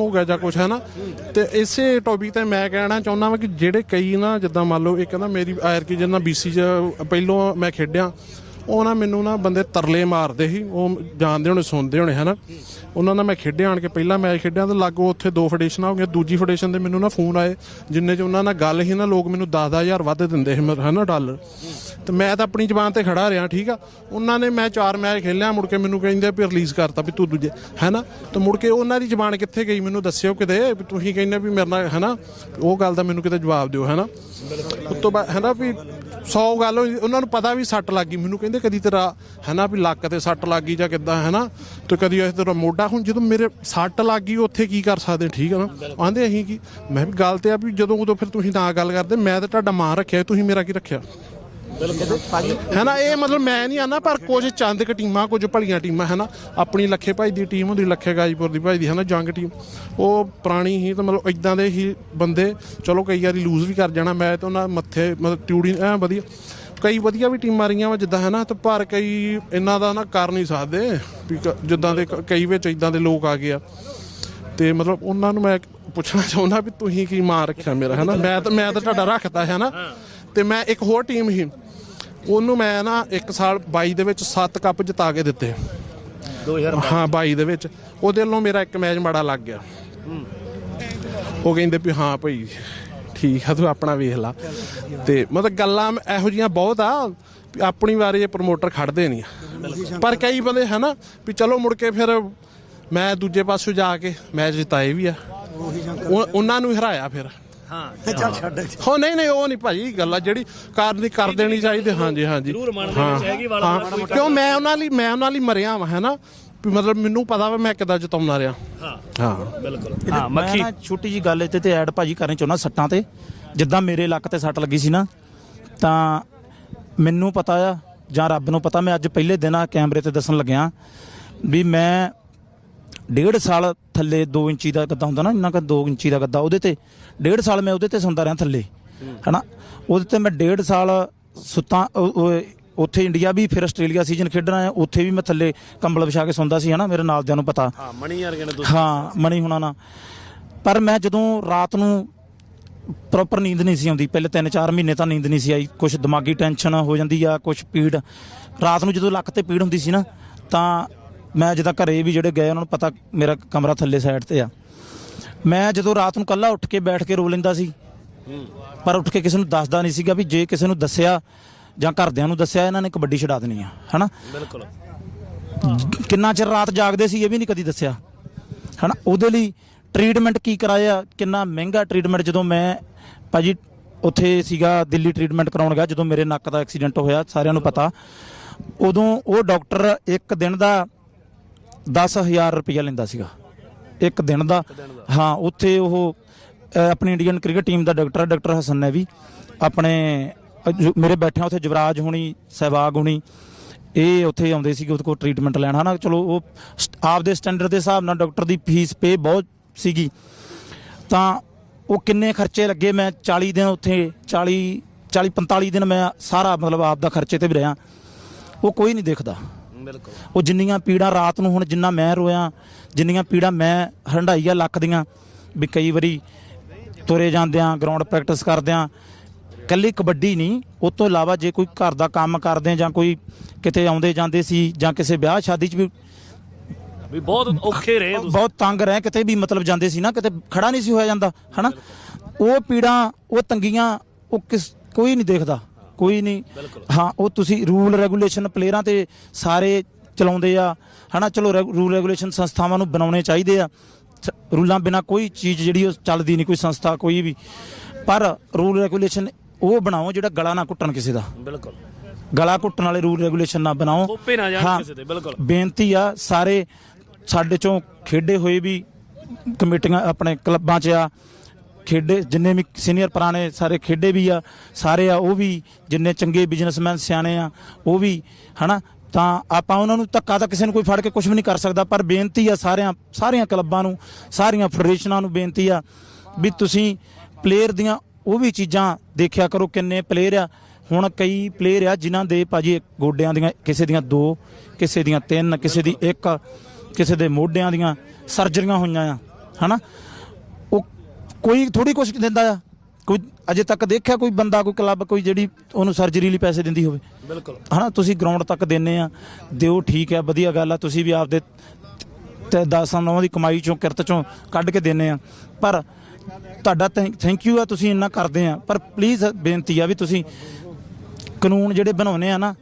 ਹੋ ਗਿਆ ਜਾਂ ਕੁਝ ਹੈ ਨਾ ਤੇ ਇਸੇ ਟੌਪਿਕ ਤੇ ਮੈਂ ਕਹਿਣਾ ਚਾਹੁੰਦਾ ਵਾਂ ਕਿ ਜਿਹੜੇ ਕਈ ਨਾ, ਜਿੱਦਾਂ ਮੰਨ ਲਓ ਇਹ ਕਹਿੰਦਾ ਮੇਰੀ ਆਇਰ ਕੀ ਜਿੰਨਾ ਬੀਸੀ ਚ ਪਹਿਲੋਂ ਮੈਂ ਖੇਡਿਆ ਉਹ ਨਾ ਮੈਨੂੰ ਨਾ ਬੰਦੇ ਤਰਲੇ ਮਾਰਦੇ ਸੀ, ਉਹ ਜਾਣਦੇ ਹੋਣੇ, ਸੁਣਦੇ ਹੋਣੇ, ਹਨਾ? ਉਹਨਾਂ ਨਾਲ ਮੈਂ ਖੇਡਿਆ ਆਣ ਕੇ, ਪਹਿਲਾ ਮੈਚ ਖੇਡਿਆ ਤੇ ਲਾਗੋ ਉੱਥੇ ਦੋ ਫੈਡਰੇਸ਼ਨਾਂ ਹੋ ਗਈਆਂ, ਦੂਜੀ ਫੈਡਰੇਸ਼ਨ ਦੇ ਮੈਨੂੰ ਨਾ ਫੋਨ ਆਏ, ਜਿੰਨੇ ਚ ਉਹਨਾਂ ਨਾਲ ਗੱਲ ਸੀ ਨਾ, ਲੋਕ ਮੈਨੂੰ 10-10000 ਵੱਧ ਦਿੰਦੇ ਸੀ ਮ- ਹਨਾ, ਡਾਲਰ। ਤੇ ਮੈਂ ਤਾਂ ਆਪਣੀ ਜ਼ਬਾਨ ਤੇ ਖੜਾ ਰਿਹਾ, ਠੀਕ ਆ? ਉਹਨਾਂ ਨੇ ਮੈਂ ਚਾਰ ਮੈਚ ਖੇਲਿਆ, ਮੁੜ ਕੇ ਮੈਨੂੰ ਕਹਿੰਦੇ ਵੀ ਰਿਲੀਜ਼ ਕਰਤਾ ਵੀ ਤੂੰ ਦੂਜੇ, ਹੈਨਾ? ਤੇ ਮੁੜ ਕੇ ਉਹਨਾਂ ਦੀ ਜ਼ਬਾਨ ਕਿੱਥੇ ਗਈ? ਮੈਨੂੰ ਦੱਸਿਓ ਕਿਤੇ, ਵੀ ਤੁਸੀਂ ਕਹਿੰਦੇ ਵੀ ਮੇਰੇ ਨਾਲ, ਹੈਨਾ? ਉਹ ਗੱਲ ਦਾ ਮੈਨੂੰ ਕਿਤੇ ਜਵਾਬ ਦਿਓ, ਹੈਨਾ? ਉਸ ਤੋਂ ਬਾਅਦ, ਹੈਨਾ, ਵੀ 100 ਗੱਲ ਹੋਈ, ਉਹਨਾਂ ਨੂੰ ਪਤਾ ਵੀ ਸੱਟ ਲੱਗ ਗਈ। ਮੈਨੂੰ ਕਹਿੰਦੇ ਕਦੀ ਤੇਰਾ ਹੈਨਾ ਵੀ ਲੱਕ ਤੇ ਸੱਟ ਲੱਗ ਗਈ ਜਾਂ ਕਿੱਦਾਂ ਹੈਨਾ ਤੇ ਕਦੀ ਇਸ ਤੇਰਾ ਮੋਢਾ, ਹੁਣ ਜਦੋਂ ਮੇਰੇ ਸੱਟ ਲੱਗ ਗਈ, ਉੱਥੇ ਕੀ ਕਰ ਸਕਦੇ, ਠੀਕ ਹੈ ਨਾ? ਆਂਦੇ ਅਸੀਂ ਕੀ, ਮੈਂ ਵੀ ਗੱਲ ਤੇ ਆ ਵੀ ਜਦੋਂ ਉਦੋਂ ਫਿਰ ਤੁਸੀਂ ਨਾ ਗੱਲ ਕਰਦੇ, ਮੈਂ ਤਾਂ ਤੁਹਾਡਾ ਮਾਂ ਰੱਖਿਆ, ਤੁਸੀਂ ਮੇਰਾ ਕੀ ਰੱਖਿਆ? ਹੈ ਨਾ, ਇਹ ਮਤਲਬ ਮੈਂ ਨਹੀਂ ਆਨਾ ਪਰ ਕੁਝ ਚੰਦ ਕ ਟੀਮਾਂ, ਕੁਝ ਭਲੀਆਂ ਟੀਮਾਂ, ਹੈ ਨਾ, ਆਪਣੀ ਲੱਖੇ ਭਾਈ ਦੀ ਟੀਮ ਹੁੰਦੀ, ਲੱਖੇ ਗਾਜੀਪੁਰ ਦੀ ਭਾਈ ਦੀ, ਹੈ ਨਾ, ਜੰਗ ਟੀਮ, ਉਹ ਪੁਰਾਣੀ ਹੀ ਤਾਂ ਮਤਲਬ ਇਦਾਂ ਦੇ ਹੀ ਬੰਦੇ, ਚਲੋ ਕਈ ਵਾਰੀ ਲੂਜ਼ ਵੀ ਕਰ ਜਾਣਾ, ਮੈਂ ਤਾਂ ਉਹਨਾਂ ਮੱਥੇ, ਮਤਲਬ ਟਿਊੜੀ, ਐ ਵਧੀਆ, ਕਈ ਵਧੀਆ ਵੀ ਟੀਮਾਂ ਰਹੀਆਂ ਵਾ ਜਿੱਦਾਂ, ਹੈ ਨਾ, ਤੇ ਪਰ ਕਈ ਇਹਨਾਂ ਦਾ ਨਾ ਕਰ ਨਹੀਂ ਸਕਦੇ, ਵੀ ਜਿੱਦਾਂ ਦੇ ਕਈ ਵਿੱਚ ਇਦਾਂ ਦੇ ਲੋਕ ਆ ਗਏ ਆ, ਤੇ ਮਤਲਬ ਉਹਨਾਂ ਨੂੰ ਮੈਂ ਪੁੱਛਣਾ ਚਾਹੁੰਦਾ ਵੀ ਤੁਸੀਂ ਕੀ ਮਾਰ ਰੱਖਿਆ ਮੇਰਾ, ਹੈ ਨਾ, ਮੈਂ ਤਾਂ ਮੈਂ ਤਾਂ ਤੁਹਾਡਾ ਰੱਖਦਾ, ਹੈ ਨਾ, ਤੇ ਮੈਂ ਇੱਕ ਹੋਰ ਟੀਮ ਸੀ ਉਹਨੂੰ ਮੈਂ ਨਾ ਇੱਕ ਸਾਲ 22 ਦੇ ਵਿੱਚ 7 ਕੱਪ ਜਿਤਾ ਕੇ ਦਿੱਤੇ। 2000 ਹਾਂ 22 ਦੇ ਵਿੱਚ। ਉਹਦੇ ਵੱਲੋਂ ਮੇਰਾ ਇੱਕ ਮੈਚ ਮਾੜਾ ਲੱਗ ਗਿਆ। ਉਹ ਕਹਿੰਦੇ ਵੀ ਹਾਂ ਭਾਈ ਠੀਕ ਆ ਤੂੰ ਆਪਣਾ ਵੇਖ ਲਾ। ਤੇ ਮਤਲਬ ਗੱਲਾਂ ਇਹੋ ਜੀਆਂ ਬਹੁਤ ਆ ਆਪਣੀ ਵਾਰੀ ਇਹ ਪ੍ਰਮੋਟਰ ਖੜਦੇ ਨਹੀਂ। ਪਰ ਕਈ ਬੰਦੇ ਹੈ ਨਾ ਵੀ ਚਲੋ ਮੁੜ ਕੇ ਫਿਰ ਮੈਂ ਦੂਜੇ ਪਾਸੋਂ ਜਾ ਕੇ ਮੈਚ ਜਿਤਾਏ ਵੀ ਆ। ਉਹ- ਉਹਨਾਂ ਨੂੰ ਹਰਾਇਆ ਫਿਰ। ਹਾਂ। ਚੱਲ ਛੱਡ ਹੋ ਨਹੀਂ ਨਹੀਂ ਉਹ ਨਹੀਂ ਭਾਜੀ ਗੱਲ ਆ ਜਿਹੜੀ ਕਰਨੀ ਕਰ ਦੇਣੀ ਚਾਹੀਦੀ ਹਾਂਜੀ ਹਾਂਜੀ। ਜ਼ਰੂਰ ਮਨ ਦੇ ਹਾਂ, ਵਿੱਚ ਹੈਗੀ ਵਾਲਾ ਹਾਂ, ਵਾਲਾ ਕੋਈ ਕਿਉਂ ਮੈਂ ਉਹਨਾਂ ਲਈ ਮੈਂ ਉਹਨਾਂ ਲਈ ਮਰਿਆ ਵਾਂ ਹੈ ਨਾ? ਵੀ ਮਤਲਬ ਮੈਨੂੰ ਪਤਾ ਵਾ ਮੈਂ ਕਿੱਦਾਂ ਜਿਤਾਉਣਾ ਰਿਹਾ। ਹਾਂ ਹਾਂ। ਬਿਲਕੁਲ। ਮੱਖੀ ਛੋਟੀ ਜੀ ਗੱਲ ਇੱਥੇ ਤੇ ਐਡ ਭਾਜੀ ਕਰਨੀ ਚਾਹੁੰਦਾ ਸੱਟਾਂ ਤੇ। ਜਿੱਦਾਂ ਮੇਰੇ ਲੱਕ ਤੇ ਸੱਟ ਲੱਗੀ ਸੀ ਨਾ ਤਾਂ ਮੈਨੂੰ ਪਤਾ ਆ ਜਾਂ ਰੱਬ ਨੂੰ ਪਤਾ ਮੈਂ ਅੱਜ ਪਹਿਲੇ ਦਿਨ ਆ ਕੈਮਰੇ ਤੇ ਦੱਸਣ ਲੱਗਿਆ ਵੀ ਮੈਂ ਡੇਢ ਸਾਲ ਥੱਲੇ 2 ਇੰਚੀ ਦਾ ਗੱਦਾ ਹੁੰਦਾ ਨਾ ਇੰਨਾ ਕ 2 ਇੰਚੀ ਦਾ ਗੱਦਾ ਉਹਦੇ ਤੇ ਡੇਢ ਸਾਲ ਮੈਂ ਉਹਦੇ ਤੇ ਸੌਂਦਾ ਰਿਹਾ ਥੱਲੇ ਹਨਾ? ਉਹਦੇ ਤੇ ਮੈਂ ਡੇਢ ਸਾਲ ਸੁੱਤਾ ਉੱਥੇ ਇੰਡੀਆ ਵੀ ਫਿਰ ਆਸਟ੍ਰੇਲੀਆ ਸੀਜ਼ਨ ਖੇਡਣਾ ਹੈ ਉੱਥੇ ਵੀ ਮੈਂ ਥੱਲੇ ਕੰਬਲ ਵਿਛਾ ਕੇ ਸੌਂਦਾ ਸੀ ਹਨਾ ਮੇਰੇ ਨਾਲ ਦਿਆਂ ਨੂੰ ਪਤਾ। ਹਾਂ ਮਣੀ ਯਾਰ ਕਹਿੰਦੇ ਤੁਸੀਂ ਹਾਂ ਮਣੀ ਹੁਣਾ ਨਾ ਪਰ ਮੈਂ ਜਦੋਂ ਰਾਤ ਨੂੰ ਪ੍ਰੋਪਰ ਨੀਂਦ ਨਹੀਂ ਸੀ ਆਉਂਦੀ ਪਹਿਲੇ 3-4 ਮਹੀਨੇ ਤਾਂ ਨੀਂਦ ਨਹੀਂ ਸੀ ਆਈ ਕੁਝ ਦਿਮਾਗੀ ਟੈਨਸ਼ਨ ਹੋ ਜਾਂਦੀ ਆ ਕੁਝ ਪੀੜ। ਰਾਤ ਨੂੰ ਜਦੋਂ ਲੱਕ ਤੇ ਪੀੜ ਹੁੰਦੀ ਸੀ ਨਾ ਤਾਂ ਮੈਂ ਜਦੋਂ ਘਰੇ ਵੀ ਜਿਹੜੇ ਗਏ ਉਹਨਾਂ ਨੂੰ ਪਤਾ ਮੇਰਾ ਕਮਰਾ ਥੱਲੇ ਸਾਈਡ ਤੇ ਆ। ਮੈਂ ਜਦੋਂ ਰਾਤ ਨੂੰ ਕੱਲਾ ਉੱਠ ਕੇ ਬੈਠ ਕੇ ਰੋ ਲੈਂਦਾ ਸੀ ਪਰ ਉੱਠ ਕੇ ਕਿਸੇ ਨੂੰ ਦੱਸਦਾ ਨਹੀਂ ਸੀਗਾ ਵੀ ਜੇ ਕਿਸੇ ਨੂੰ ਦੱਸਿਆ ਜਾਂ ਘਰਦਿਆਂ ਨੂੰ ਦੱਸਿਆ ਇਹਨਾਂ ਨੇ ਕਬੱਡੀ ਛਡਾ ਦੇਣੀ ਆ ਹਨਾ? ਬਿਲਕੁਲ। ਕਿੰਨਾ ਚਿਰ ਰਾਤ ਜਾਗਦੇ ਸੀ ਇਹ ਵੀ ਨਹੀਂ ਕਦੀ ਦੱਸਿਆ। ਹਨਾ? ਉਹਦੇ ਲਈ ਟ੍ਰੀਟਮੈਂਟ ਕੀ ਕਰਾਇਆ? ਕਿੰਨਾ ਮਹਿੰਗਾ ਟ੍ਰੀਟਮੈਂਟ ਜਦੋਂ ਮੈਂ ਭਾਜੀ ਉੱਥੇ ਸੀਗਾ ਦਿੱਲੀ ਟ੍ਰੀਟਮੈਂਟ ਕਰਾਉਣ ਗਿਆ ਜਦੋਂ ਮੇਰੇ ਨੱਕ ਦਾ ਐਕਸੀਡੈਂਟ ਹੋਇਆ ਸਾਰਿਆਂ ਨੂੰ ਪਤਾ। ਉਦੋਂ ਉਹ ਡਾਕਟਰ ਇੱਕ ਦਿਨ ਦਾ 10000 ਰੁਪਇਆ ਲੈਂਦਾ ਸੀਗਾ। ਇੱਕ ਦਿਨ ਦਾ। ਹਾਂ ਉੱਥੇ ਉਹ ਆਪਣੀ ਇੰਡੀਅਨ ਕ੍ਰਿਕਟ ਟੀਮ ਦਾ ਡਾਕਟਰ ਡਾਕਟਰ ਹਸਨ ਨੇ ਵੀ। ਆਪਣੇ ਮੇਰੇ ਬੈਠਿਆ ਉੱਥੇ ਜਵਰਾਜ ਹੁਣੀ ਸਹਿਵਾਗ ਹੁਣੀ ਇਹ ਉੱਥੇ ਆਉਂਦੇ ਸੀਗੇ ਉਹਦੇ ਕੋਲ ਟ੍ਰੀਟਮੈਂਟ ਲੈਣ। ਹਨਾ ਚਲੋ ਉਹ ਆਪਦੇ ਸਟੈਂਡਰਡ ਦੇ ਹਿਸਾਬ ਨਾਲ ਡਾਕਟਰ ਦੀ ਫੀਸ ਪੇ ਬਹੁਤ ਸੀਗੀ। ਤਾਂ ਉਹ ਕਿੰਨੇ ਖਰਚੇ ਲੱਗੇ ਮੈਂ 40 ਦਿਨ ਉੱਥੇ 40 40 45 ਦਿਨ ਮੈਂ ਸਾਰਾ ਮਤਲਬ ਆਪ ਦਾ ਖਰਚੇ ਤੇ ਵੀ ਰਿਹਾ। ਉਹ ਕੋਈ ਨਹੀਂ ਦੇਖਦਾ। ਬਿਲਕੁਲ। ਉਹ ਜਿੰਨੀਆਂ ਪੀੜਾਂ ਰਾਤ ਨੂੰ ਹੁਣ ਜਿੰਨਾ ਮੈਂ ਰੋਇਆ ਜਿੰਨੀਆਂ ਪੀੜਾਂ ਮੈਂ ਹੰਡਾਈਆਂ ਲੱਕ ਦੀਆਂ ਵੀ ਕਈ ਵਾਰੀ ਤੁਰੇ ਜਾਂਦਿਆਂ ਗਰਾਊਂਡ ਪ੍ਰੈਕਟਿਸ ਕਰਦਿਆਂ ਕੱਲੀ ਕਬੱਡੀ ਨਹੀਂ ਉਸ ਤੋਂ ਇਲਾਵਾ ਜੇ ਕੋਈ ਘਰ ਦਾ ਕੰਮ ਕਰਦੇ ਜਾਂ ਕੋਈ ਕਿਤੇ ਆਉਂਦੇ ਜਾਂਦੇ ਸੀ ਜਾਂ ਕਿਸੇ ਵਿਆਹ ਸ਼ਾਦੀ 'ਚ ਵੀ ਵੀ ਬਹੁਤ ਔਖੇ ਰਹੇ ਤੁਸੀਂ। ਬਹੁਤ ਤੰਗ ਰਹੇ ਕਿਤੇ ਵੀ ਮਤਲਬ ਜਾਂਦੇ ਸੀ ਨਾ ਕਿਤੇ ਖੜਾ ਨਹੀਂ ਸੀ ਹੋਇਆ ਜਾਂਦਾ ਹਨਾ? ਉਹ ਪੀੜਾਂ ਉਹ ਤੰਗੀਆਂ ਉਹ ਕਿਸ ਕੋਈ ਨਹੀਂ ਦੇਖਦਾ। ਕੋਈ ਨਹੀਂ। ਹਾਂ ਉਹ ਤੁਸੀਂ ਰੂਲ ਰੈਗੂਲੇਸ਼ਨ ਪਲੇਅਰਾਂ ਤੇ ਸਾਰੇ ਚਲਾਉਂਦੇ ਆ। ਹਨਾ ਚਲੋ ਰੂਲ ਰੈਗੂਲੇਸ਼ਨ ਸੰਸਥਾਵਾਂ ਨੂੰ ਬਣਾਉਣੇ ਚਾਹੀਦੇ ਆ। ਰੂਲਾਂ ਬਿਨਾ ਕੋਈ ਚੀਜ਼ ਜਿਹੜੀ ਉਹ ਚੱਲਦੀ ਨਹੀਂ ਕੋਈ ਸੰਸਥਾ ਕੋਈ ਵੀ। ਪਰ ਰੂਲ ਰੈਗੂਲੇਸ਼ਨ ਉਹ ਬਣਾਓ ਜਿਹੜਾ ਗਲਾ ਨਾ ਘੁੱਟਣ ਕਿਸੇ ਦਾ। ਬਿਲਕੁਲ। ਗਲਾ ਘੁੱਟਣ ਵਾਲੇ ਰੂਲ ਰੈਗੂਲੇਸ਼ਨ ਨਾ ਬਣਾਓ। ਥੋਪੇ ਨਾ ਜਾਣ ਕਿਸੇ ਤੇ, ਬਿਲਕੁਲ। ਬੇਨਤੀ ਆ ਸਾਰੇ ਸਾਡੇ ਚੋਂ ਖੇਡੇ ਹੋਏ ਵੀ ਕਮੇਟੀਆਂ ਆਪਣੇ ਕਲੱਬਾਂ 'ਚ ਆ। ਖੇਡੇ, ਜਿੰਨੇ ਵੀ ਸੀਨੀਅਰ ਪੁਰਾਣੇ ਸਾਰੇ ਖੇਡੇ ਵੀ ਆ, ਸਾਰੇ ਆ, ਉਹ ਵੀ ਜਿੰਨੇ ਚੰਗੇ ਬਿਜ਼ਨਸਮੈਨ ਸਿਆਣੇ ਆ, ਉਹ ਵੀ, ਹਨਾ? ਤਾਂ ਆਪਾਂ ਉਹਨਾਂ ਨੂੰ ਧੱਕਾ ਤਾਂ ਕਿਸੇ ਨੂੰ ਕੋਈ ਫੜ ਕੇ ਕੁਝ ਵੀ ਨਹੀਂ ਕਰ ਸਕਦਾ, ਪਰ ਬੇਨਤੀ ਆ ਸਾਰਿਆਂ, ਸਾਰੀਆਂ ਕਲੱਬਾਂ ਨੂੰ, ਸਾਰੀਆਂ ਫੈਡਰੇਸ਼ਨਾਂ ਨੂੰ ਬੇਨਤੀ ਆ ਵੀ ਤੁਸੀਂ ਪਲੇਅਰ ਦੀਆਂ ਉਹ ਵੀ ਚੀਜ਼ਾਂ ਦੇਖਿਆ ਕਰੋ ਕਿੰਨੇ ਪਲੇਅਰ ਆ। ਹੁਣ ਕਈ ਪਲੇਅਰ ਆ ਜਿਨ੍ਹਾਂ ਦੇ ਭਾਜੀ ਗੋਡਿਆਂ ਦੀਆਂ, ਕਿਸੇ ਦੀਆਂ ਦੋ, ਕਿਸੇ ਦੀਆਂ ਤਿੰਨ, ਕਿਸੇ ਦੀ ਇੱਕ, ਕਿਸੇ ਦੇ ਮੋਢਿਆਂ ਦੀਆਂ ਸਰਜਰੀਆਂ ਹੋਈਆਂ ਆ, ਹਨਾ? ਉਹ ਕੋਈ ਥੋੜੀ ਕੁਛ ਦਿੰਦਾ ਆ। ਕੋਈ ਅਜੇ ਤੱਕ ਦੇਖਿਆ ਕੋਈ ਬੰਦਾ ਕੋਈ ਕਲੱਬ ਕੋਈ ਜਿਹੜੀ ਉਹਨੂੰ ਸਰਜਰੀ ਲਈ ਪੈਸੇ ਦਿੰਦੀ ਹੋਵੇ। ਬਿਲਕੁਲ। ਹਨਾ ਤੁਸੀਂ ਗਰਾਊਂਡ ਤੱਕ ਦਿੰਨੇ ਆ ਦਿਓ ਠੀਕ ਹੈ ਵਧੀਆ ਗੱਲ ਆ ਤੁਸੀਂ ਵੀ ਆਪਦੇ ਤੇ 10 ਨੌ ਦੀ ਕਮਾਈ ਚੋਂ ਕਿਰਤ ਚੋਂ ਕੱਢ ਕੇ ਦਿੰਨੇ ਆ। ਪਰ ਤੁਹਾਡਾ ਥੈਂਕ ਯੂ ਆ ਤੁਸੀਂ ਇੰਨਾ ਕਰਦੇ ਆ। ਪਰ ਪਲੀਜ਼ ਬੇਨਤੀ ਆ ਵੀ ਤੁਸੀਂ ਕਾਨੂੰਨ ਜਿਹੜੇ ਬਣਾਉਨੇ ਆ ਨਾ